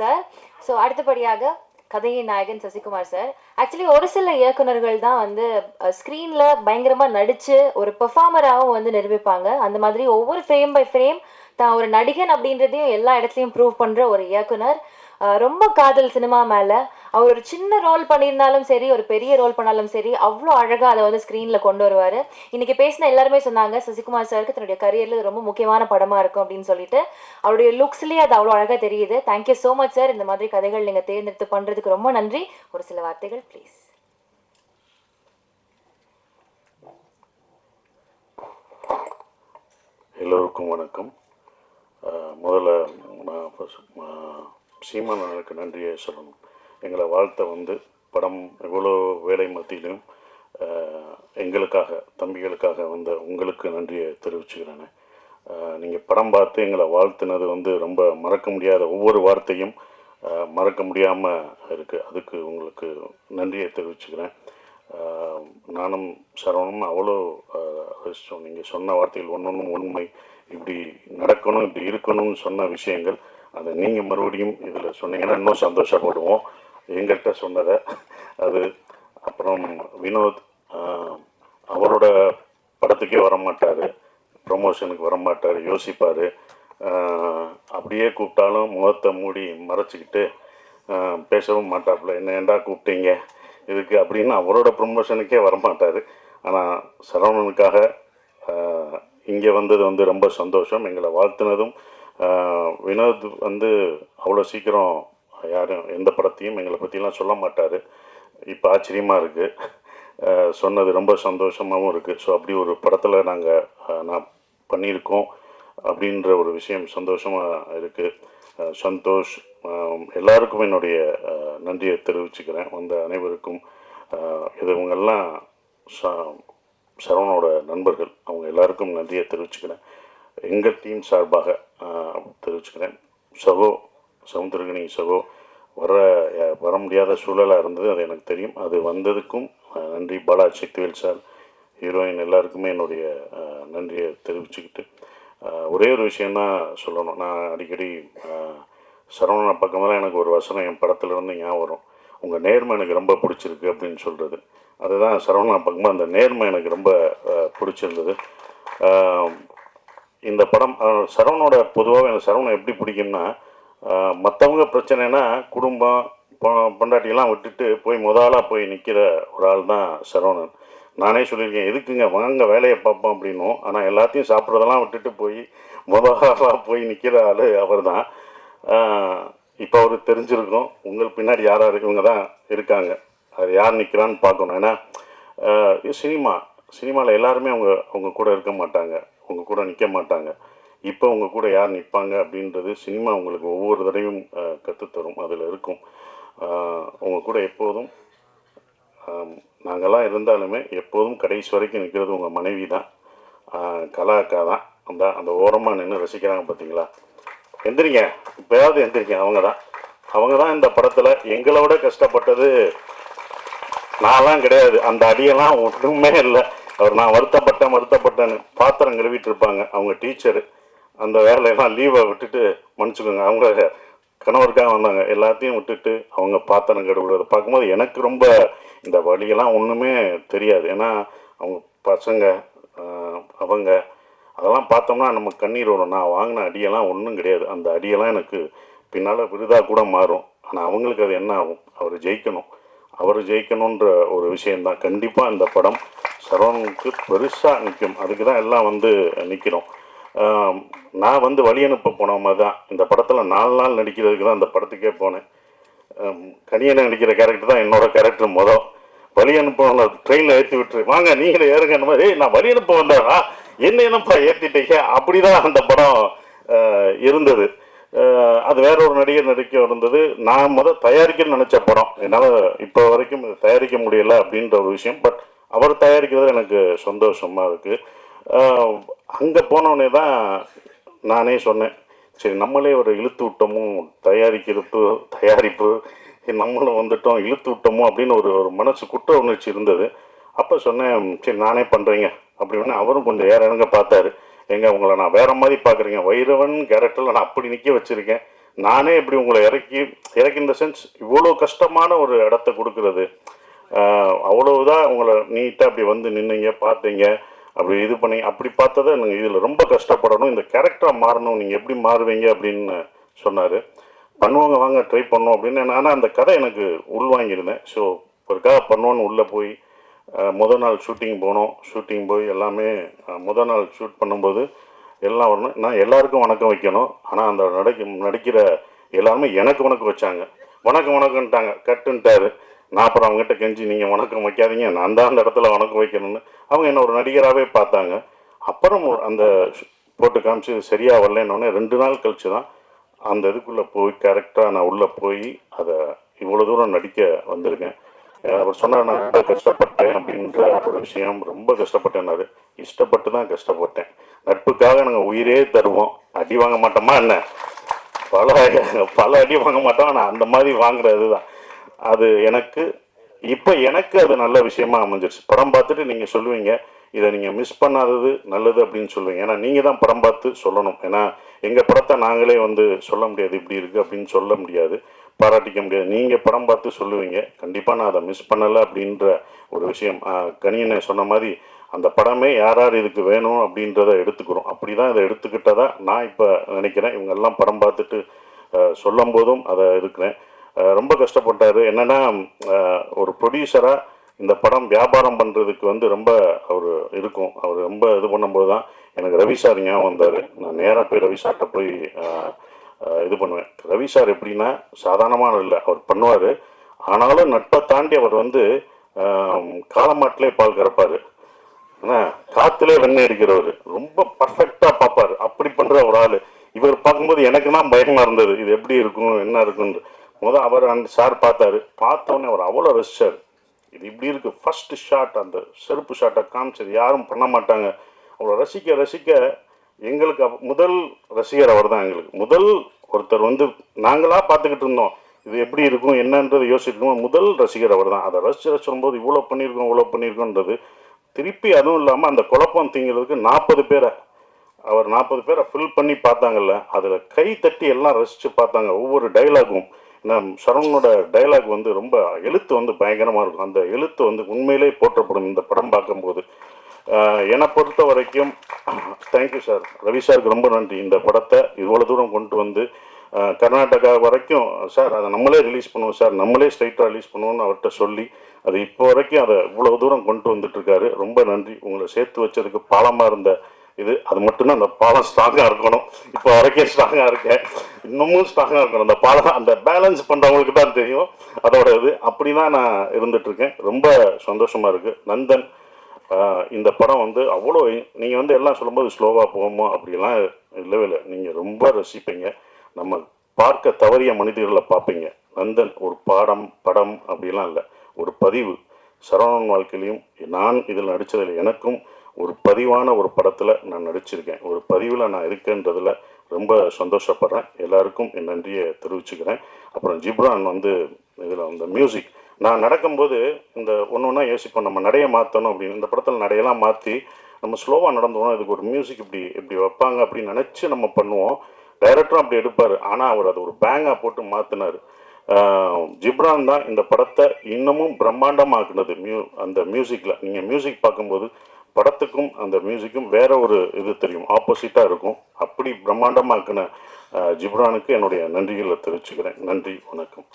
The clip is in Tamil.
சார் ஸோ அடுத்தபடியாக கதையின் நாயகன் சசிகுமார் சார் ஆக்சுவலி ஒரு சில இயக்குனர்கள் தான் வந்து ஸ்க்ரீனில் பயங்கரமாக நடித்து ஒரு பெர்ஃபார்மராகவும் வந்து நிரூபிப்பாங்க. அந்த மாதிரி ஒவ்வொரு ஃப்ரேம் பை ஃப்ரேம் தான் ஒரு நடிகன் அப்படின்றதையும் எல்லா இடத்துலையும் ப்ரூவ் பண்ணுற ஒரு இயக்குனர். ரொம்ப காதல் சினிமா மேலே. அவர் ஒரு சின்ன ரோல் பண்ணியிருந்தாலும் சரி ஒரு பெரிய ரோல் பண்ணாலும் சரி அவ்வளோ அழகாக அதை வந்து ஸ்க்ரீனில் கொண்டு வருவார். இன்னைக்கு பேசின எல்லாருமே சொன்னாங்க சசிகுமார் சாருக்கு தன்னுடைய கரியரில் ரொம்ப முக்கியமான படமாக இருக்கும் அப்படின்னு சொல்லிட்டு. அவருடைய லுக்ஸ்லேயே அது அவ்வளோ அழகாக தெரியுது. தேங்க்யூ ஸோ மச் சார் இந்த மாதிரி கதைகள் நீங்கள் தேர்ந்தெடுத்து பண்ணுறதுக்கு ரொம்ப நன்றி. ஒரு சில வார்த்தைகள் ப்ளீஸ் எல்லோருக்கும் வணக்கம். முதல்ல நான் சீமான் நன்றியை சொல்லணும். எங்களை வாழ்த்த வந்து படம் எவ்வளோ வேலை மத்தியிலும் எங்களுக்காக தம்பிகளுக்காக வந்த உங்களுக்கு நன்றியை தெரிவிச்சுக்கிறேன். நீங்கள் படம் பார்த்து எங்களை வாழ்த்துனது வந்து ரொம்ப மறக்க முடியாத ஒவ்வொரு வார்த்தையும் மறக்க முடியாமல் இருக்குது அதுக்கு உங்களுக்கு நன்றியை தெரிவிச்சுக்கிறேன். நானும் சரவணும் அவ்வளோ ரசித்தோம் நீங்கள் சொன்ன வார்த்தைகள் ஒன்றொன்றும் உண்மை. இப்படி நடக்கணும் இப்படி இருக்கணும்னு சொன்ன விஷயங்கள் அதை நீங்கள் மறுபடியும் இதில் சொன்னீங்கன்னா இன்னும் சந்தோஷப்படுவோம். எங்கள்கிட்ட சொன்னதை. அது அப்புறம் வினோத் அவரோட படத்துக்கே வர மாட்டார் ப்ரொமோஷனுக்கு வர மாட்டார் யோசிப்பார் அப்படியே கூப்பிட்டாலும் முகத்தை மூடி மறைச்சிக்கிட்டு பேசவும் மாட்டாப்புல. என்ன ஏன்டா கூப்பிட்டீங்க? இதுக்கு அப்படின்னு அவரோட ப்ரொமோஷனுக்கே வரமாட்டார். ஆனால் சரவணனுக்காக இங்கே வந்தது வந்து ரொம்ப சந்தோஷம். எங்களை வாழ்த்துனதும் வினோத் வந்து அவ்வளோ சீக்கிரம் யாரும் எந்த படத்தையும் எங்களை பற்றிலாம் சொல்ல மாட்டார். இப்போ ஆச்சரியமாக இருக்குது சொன்னது ரொம்ப சந்தோஷமாகவும் இருக்குது ஸோ அப்படி ஒரு படத்தில் நாங்கள் நான் பண்ணியிருக்கோம் அப்படின்ற ஒரு விஷயம் சந்தோஷமாக இருக்குது சந்தோஷ் எல்லாருக்கும் என்னுடைய நன்றியை தெரிவிச்சுக்கிறேன். வந்த அனைவருக்கும் இதுவங்கெல்லாம் ச சரவணோட நண்பர்கள். அவங்க எல்லாருக்கும் நன்றியை தெரிவிச்சுக்கிறேன். எங்கள் டீம் சார்பாக தெரிவிச்சுக்கிறேன். சகோ சமுத்திரகனி சகோ வர வர முடியாத சூழலாக இருந்தது அது எனக்கு தெரியும். அது வந்ததுக்கும் நன்றி பாலா சக்திவேல் சார் ஹீரோயின் எல்லாருக்குமே என்னுடைய நன்றியை தெரிவிச்சுக்கிட்டு ஒரே ஒரு விஷயந்தான் சொல்லணும். நான் அடிக்கடி ஆஹ் சரவணனை பக்கமெல்லாம் எனக்கு ஒரு வசனம் என் படத்துலேருந்து ஞாபகம் வரும். உங்கள் நேர்மை எனக்கு ரொம்ப பிடிச்சிருக்கு அப்படின்னு சொல்கிறது அதுதான் சரவணா பக்கமாக அந்த நேர்மை எனக்கு ரொம்ப பிடிச்சிருந்தது. இந்த படம் சரவணோட பொதுவாக எனக்கு சரவணன் எப்படி பிடிக்கும்னா மற்றவங்க பிரச்சனைனா குடும்பம் பொ- பொண்டாட்டியெல்லாம் விட்டுட்டு போய் முதலாக போய் நிற்கிற ஒரு ஆள் தான் சரவணன். நானே சொல்லியிருக்கேன் எதுக்குங்க வாங்க வேலையை பார்ப்போம் அப்படின்னும். ஆனால் எல்லாத்தையும் சாப்பிட்றதெல்லாம் விட்டுட்டு போய் முதலாக போய் நிற்கிற ஆள் அவர் தான். இப்போ அவர் தெரிஞ்சிருக்கும். உங்களுக்கு பின்னாடி யாராக இருக்கவங்க தான் இருக்காங்க. அது யார் நிற்கிறான்னு பார்க்கணும். ஏன்னா இது சினிமா. சினிமாவில் எல்லாருமே அவங்க அவங்க கூட இருக்க மாட்டாங்க. உங்கள் கூட நிற்க மாட்டாங்க. இப்போ உங்கள் கூட யார் நிற்பாங்க அப்படின்றது சினிமா உங்களுக்கு ஒவ்வொரு தடவையும் கற்றுத்தரும் அதில் இருக்கும். அவங்க கூட எப்போதும் நாங்கள்லாம் இருந்தாலுமே எப்போதும் கடைசி வரைக்கும் நிற்கிறது உங்கள் மனைவி தான். கலா அக்கா தான். அந்த அந்த ஓரமாக நின்று ரசிக்கிறாங்க பார்த்தீங்களா எந்திரிங்க. இப்போயாவது எந்திரிங்க. அவங்க தான். அவங்க தான் இந்த படத்தில் எங்களோட கஷ்டப்பட்டது. நான்லாம் கிடையாது. அந்த அடியெல்லாம் ஒன்றுமே இல்லை. அவர் நான் வருத்தப்பட்டேன் வருத்தப்பட்டேன்னு பாத்திரம் கழுவிட்டு இருப்பாங்க. அவங்க டீச்சரு. அந்த வேலையெல்லாம் லீவை விட்டுட்டு மன்னிச்சுக்கோங்க. அவங்க கணவருக்காக வந்தாங்க. எல்லாத்தையும் விட்டுட்டு அவங்க பாத்திரம் கழுவுறத. பார்க்கும்போது எனக்கு ரொம்ப இந்த வழியெல்லாம் ஒன்றுமே தெரியாது. ஏன்னா அவங்க பசங்க அவங்க அதெல்லாம் பார்த்தோம்னா நம்ம கண்ணீர் வரும். நான் வாங்கின அடியெல்லாம் ஒன்றும் கிடையாது. அந்த அடியெல்லாம் எனக்கு பின்னால் விருதாக கூட மாறும். ஆனால் அவங்களுக்கு அது என்ன ஆகும்? அவர் ஜெயிக்கணும். அவர் ஜெயிக்கணுன்ற ஒரு விஷயந்தான் கண்டிப்பாக இந்த படம் சரவணனுக்கு பெருசாக நிற்கும் அதுக்கு தான் எல்லாம் வந்து நிற்கிறோம் நான் வந்து வழி அனுப்ப போன மாதிரி தான் இந்த படத்தில் நாலு நாள் நடிக்கிறதுக்கு தான் இந்த படத்துக்கே போனேன். கனியனை நடிக்கிற கேரக்டர் தான் என்னோடய கேரக்டர் மொதல். வழி அனுப்ப ட்ரெயினில் ஏற்றி விட்டுரு. வாங்க நீங்களே ஏறுங்க அந்த மாதிரி நான் வழி அனுப்ப வந்தேனா என்ன என்னப்பா ஏற்றிட்டீங்க அப்படிதான் அந்த படம் இருந்தது. அது வேற ஒரு நடிகர் நடிக்க இருந்தது. நான் முதல் தயாரிக்கணும்னு நினச்ச படம். என்னால் இப்போ வரைக்கும் தயாரிக்க முடியலை அப்படின்ற ஒரு விஷயம். பட் அவர் தயாரிக்கிறது எனக்கு சந்தோஷமாக இருக்குது அங்கே போனோடனே தான் நானே சொன்னேன் சரி நம்மளே ஒரு இழுத்து விட்டோமோ தயாரிக்கிறது தயாரிப்பு நம்மளும் வந்துட்டோம் இழுத்து விட்டோமோ அப்படின்னு ஒரு ஒரு மனசு குற்ற உணர்ச்சி இருந்தது. அப்போ சொன்னேன் சரி நானே பண்ணுறேங்க அப்படின்னு அவரும் கொஞ்சம் ஏற இறங்க பார்த்தாரு. எங்க உங்களை நான் வேற மாதிரி பார்க்குறீங்க வைரவன் கேரக்டரில் நான் அப்படி நிற்க வச்சுருக்கேன். நானே இப்படி உங்களை இறக்கி இறக்கி இந்த சென்ஸ் இவ்வளோ கஷ்டமான ஒரு இடத்த கொடுக்கறது. அவ்வளவுதான் உங்களை நீட்டாக அப்படி வந்து நின்னீங்க பார்த்தீங்க. அப்படி இது பண்ணி அப்படி பார்த்ததை நீங்கள் இதில் ரொம்ப கஷ்டப்படணும். இந்த கேரக்டராக மாறணும். நீங்கள் எப்படி மாறுவீங்க அப்படின்னு சொன்னார். பண்ணுவாங்க வாங்க ட்ரை பண்ணோம் அப்படின்னு. ஆனால் அந்த கதை எனக்கு உள்வாங்கியிருந்தேன். ஸோ ஒருக்காக பண்ணுவோன்னு உள்ளே போய் முதல் நாள் ஷூட்டிங் போனோம். ஷூட்டிங் போய் எல்லாமே முதல் நாள் ஷூட் பண்ணும்போது எல்லாம் வரணும். நான் எல்லாருக்கும் வணக்கம் வைக்கணும். ஆனால் அந்த நடிக்க நடிக்கிற எல்லாருமே எனக்கு வணக்கம் வச்சாங்க. வணக்கம் வணக்கம்ட்டாங்க. கட்டுன்ட்டாரு. நான் அப்புறம் அவங்ககிட்ட கெஞ்சி நீங்கள் வணக்கம் வைக்காதீங்க நான் தான் அந்த இடத்துல வணக்கம் வைக்கணும்னு. அவங்க என்ன ஒரு நடிகராகவே பார்த்தாங்க. அப்புறம் அந்த போட்டு காமிச்சு இது சரியா வரலன்னொடனே ரெண்டு நாள் கழிச்சு தான் அந்த இதுக்குள்ளே போய் கரெக்டாக நான் உள்ளே போய் அதை இவ்வளோ தூரம் நடிக்க வந்திருக்கேன். அவர் சொன்னார் நான் ரொம்ப கஷ்டப்பட்டேன் அப்படின்ற ஒரு விஷயம். ரொம்ப கஷ்டப்பட்டேன்னாரு இஷ்டப்பட்டு தான் கஷ்டப்பட்டேன். நட்புக்காக நாங்கள் உயிரே தருவோம். அடி வாங்க மாட்டோமா என்ன? பல பல அடி வாங்க மாட்டோம். ஆனால் அந்த மாதிரி வாங்குறது தான் அது எனக்கு இப்போ எனக்கு அது நல்ல விஷயமா அமைஞ்சிருச்சு. படம் பார்த்துட்டு நீங்கள் சொல்லுவீங்க இதை நீங்கள் மிஸ் பண்ணாதது நல்லது அப்படின்னு சொல்லுவீங்க. ஏன்னா நீங்கள் தான் படம் பார்த்து சொல்லணும். ஏன்னா எங்கள் படத்தை நாங்களே வந்து சொல்ல முடியாது இப்படி இருக்குது அப்படின்னு சொல்ல முடியாது பாராட்டிக்க முடியாது. நீங்கள் படம் பார்த்து சொல்லுவீங்க கண்டிப்பாக நான் அதை மிஸ் பண்ணலை அப்படின்ற ஒரு விஷயம். கணியனை சொன்ன மாதிரி அந்த படமே யார் யார் இதுக்கு வேணும் அப்படின்றத எடுத்துக்கிறோம். அப்படி தான் இதை எடுத்துக்கிட்டதாக நான் இப்போ நினைக்கிறேன். இவங்கெல்லாம் படம் பார்த்துட்டு சொல்லும் போதும் அதை இருக்கிறேன் ரொம்ப கஷ்டப்பட்டார். என்னென்னா ஒரு ப்ரொடியூசராக இந்த படம் வியாபாரம் பண்ணுறதுக்கு வந்து ரொம்ப அவர் இருக்கும். அவர் ரொம்ப இது பண்ணும்போது தான் எனக்கு ரவி சார் ஞாபகம் வந்தார். நான் நேராக போய் ரவி சார்கிட்ட போய் இது பண்ணுவேன். ரவி சார் எப்படின்னா சாதாரணமான இல்லை அவர் பண்ணுவார். ஆனாலும் நட்பை தாண்டி அவர் வந்து காலமாட்டிலே பால் கறப்பார். என்ன காற்றுலே வெண்ணெய் அடிக்கிறவர். ரொம்ப பர்ஃபெக்டாக பார்ப்பாரு. அப்படி பண்ணுற ஒரு ஆள். இவர் பார்க்கும்போது எனக்கு தான் பயமாக இருந்தது. இது எப்படி இருக்கும் என்ன இருக்குன்னு முத அவர் அந்த சார் பார்த்தாரு. பார்த்த உடனே அவர் அவ்வளோ ரசிச்சார் இது இப்படி இருக்குது ஃபஸ்ட்டு ஷாட் அந்த செருப்பு ஷாட்டை காமிச்சது யாரும் பண்ண மாட்டாங்க. அவ்வளோ ரசிக்க ரசிக்க எங்களுக்கு முதல் ரசிகர் அவர் தான் எங்களுக்கு. முதல் ஒருத்தர் வந்து நாங்களாக பார்த்துக்கிட்டு இருந்தோம். இது எப்படி இருக்கும் என்னன்றது யோசிச்சிருக்கோம் முதல் ரசிகர் அவர் தான். அதை ரசிச்சு ரசிச்சு சொல்லும்போது இவ்வளோ பண்ணியிருக்கோம் இவ்வளோ பண்ணியிருக்கோன்றது திருப்பி அதுவும் இல்லாமல் அந்த குழப்பம் திங்கிறதுக்கு நாற்பது பேரை அவர் நாற்பது பேரை ஃபில் பண்ணி பார்த்தாங்கல்ல. அதில் கை தட்டி எல்லாம் ரசித்து பார்த்தாங்க. ஒவ்வொரு டைலாகும் நம் சரவணனோட டைலாக் வந்து ரொம்ப எழுத்து வந்து பயங்கரமாக இருக்கும். அந்த எழுத்து வந்து உண்மையிலே போற்றப்படும் இந்த படம் பார்க்கும்போது. என்னை பொறுத்த வரைக்கும் தேங்க்யூ சார் ரவி சாருக்கு ரொம்ப நன்றி. இந்த படத்தை இவ்வளோ தூரம் கொண்டு வந்து கர்நாடகா வரைக்கும் சார் அதை நம்மளே ரிலீஸ் பண்ணுவோம் சார் நம்மளே ஸ்ட்ரைட்டாக ரிலீஸ் பண்ணுவோம்னு அவர்கிட்ட சொல்லி அது இப்போ வரைக்கும் அதை இவ்வளோ தூரம் கொண்டு வந்துட்டு இருக்காரு. ரொம்ப நன்றி. உங்களை சேர்த்து வச்சதுக்கு பாலமாக இருந்த இது அது மட்டும்தான் அந்த பாலம் ஸ்ட்ராங்காக இருக்கணும். இப்போ வரைக்கும் ஸ்ட்ராங்காக இருக்கேன். இன்னமும் ஸ்ட்ராங்காக இருக்கணும். அந்த பாலம் அந்த பேலன்ஸ் பண்ணுறவங்களுக்கு தான் தெரியும். அதோட இது அப்படி தான் நான் இருந்துகிட்ருக்கேன் ரொம்ப சந்தோஷமாக இருக்குது நந்தன் இந்த படம் வந்து அவ்வளோ நீங்கள் வந்து எல்லாம் சொல்லும்போது ஸ்லோவாக போகுமோ? அப்படிலாம் இல்லவே இல்லை. நீங்கள் ரொம்ப ரசிப்பீங்க. நம்ம பார்க்க தவறிய மனிதர்களை பார்ப்பீங்க. நந்தன் ஒரு பாடம் படம் அப்படிலாம் இல்லை. ஒரு பதிவு. சரவணன் வாழ்க்கையிலையும் நான் இதில் நடித்ததில் எனக்கும் ஒரு பதிவான ஒரு படத்தில் நான் நடிச்சிருக்கேன். ஒரு பதிவில் நான் இருக்கேன்றதில் ரொம்ப சந்தோஷப்படுறேன். எல்லாருக்கும் என் நன்றியை தெரிவிச்சுக்கிறேன். அப்புறம் ஜிப்ரான் வந்து இதில் அந்த மியூசிக் நான் நடக்கும்போது இந்த ஒன்று ஒன்றா யோசிப்போம். நம்ம நடைய மாற்றணும் அப்படின்னு. இந்த படத்தில் நடையெல்லாம் மாற்றி நம்ம ஸ்லோவாக நடந்தோம் இதுக்கு ஒரு மியூசிக் இப்படி இப்படி வைப்பாங்க அப்படின்னு நினச்சி நம்ம பண்ணுவோம். டைரக்டரும் அப்படி எடுப்பார். ஆனால் அவர் அது ஒரு பேங்காக போட்டு மாற்றினார் ஜிப்ரான் தான் இந்த படத்தை இன்னமும் பிரம்மாண்டமாக்குனது. மியூ அந்த மியூசிக்கில் நீங்கள் மியூசிக் பார்க்கும்போது படத்துக்கும் அந்த மியூசிக்கும் வேற ஒரு இது தெரியும். ஆப்போசிட்டாக இருக்கும். அப்படி பிரம்மாண்டமாக்குன ஜிப்ரானுக்கு என்னுடைய நன்றிகளை தெரிவிச்சுக்கிறேன். நன்றி வணக்கம்.